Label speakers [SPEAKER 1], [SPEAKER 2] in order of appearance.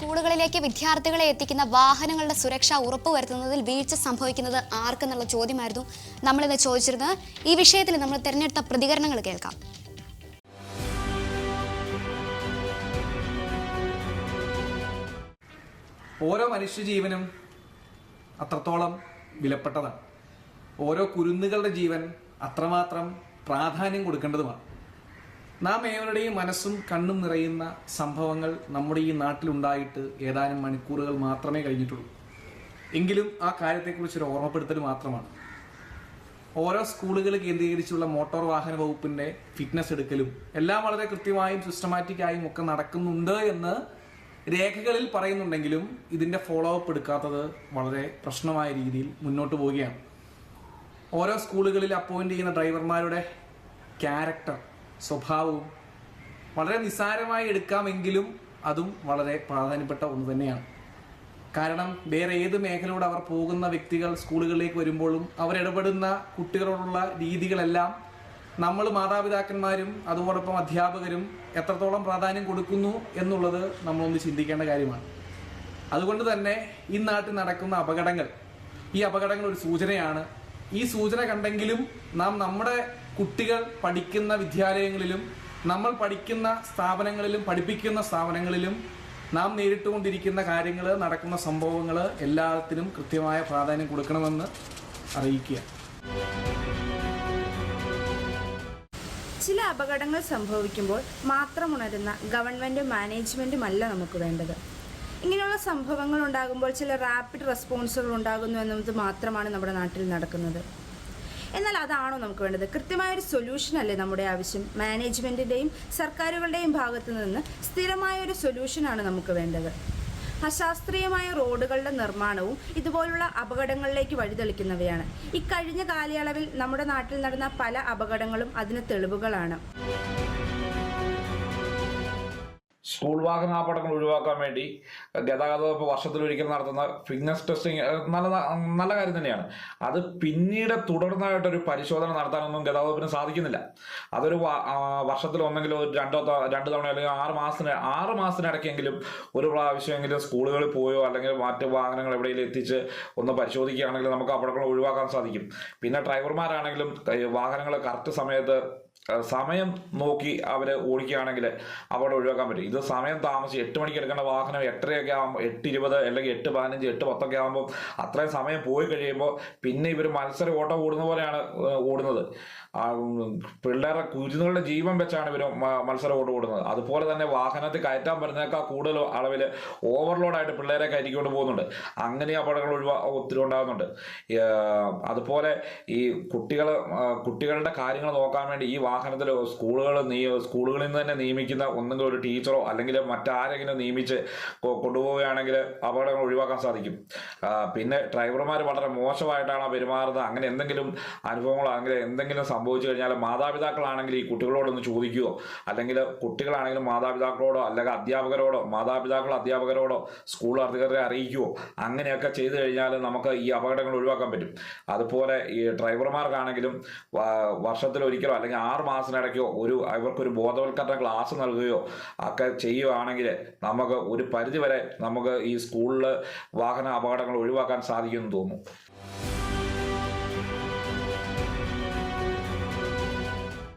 [SPEAKER 1] സ്കൂളുകളിലേക്ക് വിദ്യാർത്ഥികളെ എത്തിക്കുന്ന വാഹനങ്ങളുടെ സുരക്ഷ ഉറപ്പുവരുത്തുന്നതിൽ വീഴ്ച സംഭവിക്കുന്നത് ആർക്കെന്നുള്ള ചോദ്യമായിരുന്നു നമ്മളിന്ന് ചോദിച്ചിരുന്നത്. ഈ വിഷയത്തിൽ നമ്മൾ തിരഞ്ഞെടുത്ത പ്രതികരണങ്ങൾ കേൾക്കാം.
[SPEAKER 2] ഓരോ മനുഷ്യജീവനും അത്രത്തോളം വിലപ്പെട്ടതാണ്. ഓരോ കുരുന്നുകളുടെ ജീവൻ അത്രമാത്രം പ്രാധാന്യം കൊടുക്കേണ്ടതുമാണ്. നാം ഏവരുടെയും മനസ്സും കണ്ണും നിറയുന്ന സംഭവങ്ങൾ നമ്മുടെ ഈ നാട്ടിലുണ്ടായിട്ട് ഏതാനും മണിക്കൂറുകൾ മാത്രമേ കഴിഞ്ഞിട്ടുള്ളൂ. എങ്കിലും ആ കാര്യത്തെക്കുറിച്ച് ഒരു ഓർമ്മപ്പെടുത്തൽ മാത്രമാണ്. ഓരോ സ്കൂളുകൾ കേന്ദ്രീകരിച്ചുള്ള മോട്ടോർ വാഹന വകുപ്പിന്റെ ഫിറ്റ്നസ് എടുക്കലും എല്ലാം വളരെ കൃത്യമായും സിസ്റ്റമാറ്റിക്കായും ഒക്കെ നടക്കുന്നുണ്ട് എന്ന് രേഖകളിൽ പറയുന്നുണ്ടെങ്കിലും ഇതിന്റെ ഫോളോ അപ്പ് എടുക്കാത്തത് വളരെ പ്രശ്നമായ രീതിയിൽ മുന്നോട്ട് പോവുകയാണ്. ഓരോ സ്കൂളുകളിൽ അപ്പോയിന്റ് ചെയ്യുന്ന ഡ്രൈവർമാരുടെ ക്യാരക്ടർ സ്വഭാവവും വളരെ നിസ്സാരമായി എടുക്കാമെങ്കിലും അതും വളരെ പ്രാധാന്യപ്പെട്ട ഒന്ന് തന്നെയാണ്. കാരണം വേറെ ഏത് മേഖലയോട് അവർ പോകുന്ന വ്യക്തികൾ സ്കൂളുകളിലേക്ക് വരുമ്പോഴും അവരിടപെടുന്ന കുട്ടികളോടുള്ള രീതികളെല്ലാം നമ്മൾ മാതാപിതാക്കന്മാരും അതോടൊപ്പം അധ്യാപകരും എത്രത്തോളം പ്രാധാന്യം കൊടുക്കുന്നു എന്നുള്ളത് നമ്മളൊന്ന് ചിന്തിക്കേണ്ട കാര്യമാണ്. അതുകൊണ്ട് തന്നെ ഈ നാട്ടിൽ നടക്കുന്ന അപകടങ്ങൾ ഈ അപകടങ്ങൾ ഒരു സൂചനയാണ്. ഈ സൂചന കണ്ടെങ്കിലും നാം നമ്മുടെ കുട്ടികൾ പഠിക്കുന്ന വിദ്യാലയങ്ങളിലും നമ്മൾ പഠിക്കുന്ന സ്ഥാപനങ്ങളിലും പഠിപ്പിക്കുന്ന സ്ഥാപനങ്ങളിലും നാം നേരിട്ടുകൊണ്ടിരിക്കുന്ന കാര്യങ്ങൾ നടക്കുന്ന സംഭവങ്ങൾ എല്ലാത്തിനും കൃത്യമായ പ്രാധാന്യം കൊടുക്കണമെന്ന് അറിയിക്കുക.
[SPEAKER 3] ചില അപകടങ്ങൾ സംഭവിക്കുമ്പോൾ മാത്രം ഉണരുന്ന ഗവൺമെന്റും മാനേജ്മെന്റുമല്ല നമുക്ക് വേണ്ടത്. ഇങ്ങനെയുള്ള സംഭവങ്ങൾ ഉണ്ടാകുമ്പോൾ ചില റാപ്പിഡ് റെസ്പോൺസുകൾ ഉണ്ടാകുന്നു എന്നത് മാത്രമാണ് നമ്മുടെ നാട്ടിൽ നടക്കുന്നത്. എന്നാൽ അതാണോ നമുക്ക് വേണ്ടത്? കൃത്യമായൊരു സൊല്യൂഷൻ അല്ലേ നമ്മുടെ ആവശ്യം? മാനേജ്മെന്റിന്റെയും സർക്കാരുകളുടെയും ഭാഗത്തു നിന്ന് സ്ഥിരമായൊരു സൊല്യൂഷനാണ് നമുക്ക് വേണ്ടത്. അശാസ്ത്രീയമായ റോഡുകളുടെ നിർമ്മാണവും ഇതുപോലുള്ള അപകടങ്ങളിലേക്ക് വഴിതെളിക്കുന്നവയാണ്. ഇക്കഴിഞ്ഞ കാലയളവിൽ നമ്മുടെ നാട്ടിൽ നടന്ന പല അപകടങ്ങളും അതിന് തെളിവുകളാണ്.
[SPEAKER 4] സ്കൂൾ വാഹനാപകടങ്ങൾ ഒഴിവാക്കാൻ വേണ്ടി ഗതാഗത വകുപ്പ് വർഷത്തിലൊരിക്കൽ നടത്തുന്ന ഫിറ്റ്നസ് ടെസ്റ്റിംഗ് നല്ല നല്ല കാര്യം തന്നെയാണ്. അത് പിന്നീട് തുടർന്നായിട്ടൊരു പരിശോധന നടത്താനൊന്നും ഗതാഗത വകുപ്പിന് സാധിക്കുന്നില്ല. അതൊരു വർഷത്തിൽ ഒന്നെങ്കിലും ഒരു രണ്ടോ രണ്ട് തവണ അല്ലെങ്കിൽ ആറ് മാസത്തിന് ആറ് മാസത്തിനിടയ്ക്കെങ്കിലും ഒരു പ്രാവശ്യമെങ്കിലും സ്കൂളുകളിൽ പോയോ അല്ലെങ്കിൽ മറ്റ് വാഹനങ്ങൾ എവിടെയെങ്കിലും എത്തിച്ച് ഒന്ന് പരിശോധിക്കുകയാണെങ്കിൽ നമുക്ക് അപകടങ്ങൾ ഒഴിവാക്കാൻ സാധിക്കും. പിന്നെ ഡ്രൈവർമാരാണെങ്കിലും വാഹനങ്ങൾ കറക്റ്റ് സമയത്ത് സമയം നോക്കി അവർ ഓടിക്കുകയാണെങ്കിൽ അവിടെ ഒഴിവാക്കാൻ പറ്റും. ഇത് സമയം താമസിച്ച് എട്ട് മണിക്ക് എടുക്കേണ്ട വാഹനം എട്ടരയൊക്കെ ആകുമ്പോൾ എട്ട് ഇരുപത് അല്ലെങ്കിൽ എട്ട് പതിനഞ്ച് എട്ട് പത്തൊക്കെ ആകുമ്പോൾ അത്രയും സമയം പോയി കഴിയുമ്പോൾ പിന്നെ ഇവർ മത്സര ഓട്ടം ഓടുന്ന പോലെയാണ് ഓടുന്നത്. പിള്ളേരുടെ കുരുന്നുകളുടെ ജീവൻ വെച്ചാണ് ഇവർ മത്സര ഓട്ടം ഓടുന്നത്. അതുപോലെ തന്നെ വാഹനത്തിൽ കയറ്റാൻ പറ്റുന്നേക്കാൾ കൂടുതൽ അളവിൽ ഓവർലോഡായിട്ട് പിള്ളേരെ കയറ്റിക്കൊണ്ട് പോകുന്നുണ്ട്. അങ്ങനെ അപകടങ്ങൾ ഒഴിവാ ഒത്തിരി ഉണ്ടാകുന്നുണ്ട്. അതുപോലെ ഈ കുട്ടികൾ കുട്ടികളുടെ കാര്യങ്ങൾ നോക്കാൻ വേണ്ടി ഈ വാഹനത്തിൽ സ്കൂളുകൾ നീ സ്കൂളുകളിൽ നിന്ന് തന്നെ നിയമിക്കുന്ന ഒന്നെങ്കിൽ ഒരു ടീച്ചറോ അല്ലെങ്കിൽ മറ്റാരെങ്കിലും നിയമിച്ച് കൊണ്ടുപോവുകയാണെങ്കിൽ അപകടങ്ങൾ ഒഴിവാക്കാൻ സാധിക്കും. പിന്നെ ഡ്രൈവർമാർ വളരെ മോശമായിട്ടാണ് പെരുമാറുന്നത്. അങ്ങനെ എന്തെങ്കിലും അനുഭവങ്ങളോ അല്ലെങ്കിൽ എന്തെങ്കിലും സംഭവിച്ചു കഴിഞ്ഞാൽ മാതാപിതാക്കളാണെങ്കിൽ ഈ കുട്ടികളോടൊന്ന് ചോദിക്കുകയോ അല്ലെങ്കിൽ കുട്ടികളാണെങ്കിലും മാതാപിതാക്കളോടോ അല്ലെങ്കിൽ അധ്യാപകരോടോ മാതാപിതാക്കൾ അധ്യാപകരോടോ സ്കൂൾ അധികൃതരെ അറിയിക്കുകയോ അങ്ങനെയൊക്കെ ചെയ്തു കഴിഞ്ഞാൽ നമുക്ക് ഈ അപകടങ്ങൾ ഒഴിവാക്കാൻ പറ്റും. അതുപോലെ ഈ ഡ്രൈവർമാർക്കാണെങ്കിലും വർഷത്തിലൊരിക്കലോ അല്ലെങ്കിൽ ആറ് മാസത്തിനിടയ്ക്കോ ഒരു ഇവർക്കൊരു ബോധവൽക്കരണ ക്ലാസ് നൽകുകയോ ഒക്കെ ചെയ്യുകയാണെങ്കിൽ നമുക്ക് ഒരു പരിധിവരെ നമുക്ക് ഈ സ്കൂളിൽ വാഹന അപകടങ്ങൾ ഒഴിവാക്കാൻ സാധിക്കുമെന്ന് തോന്നുന്നു.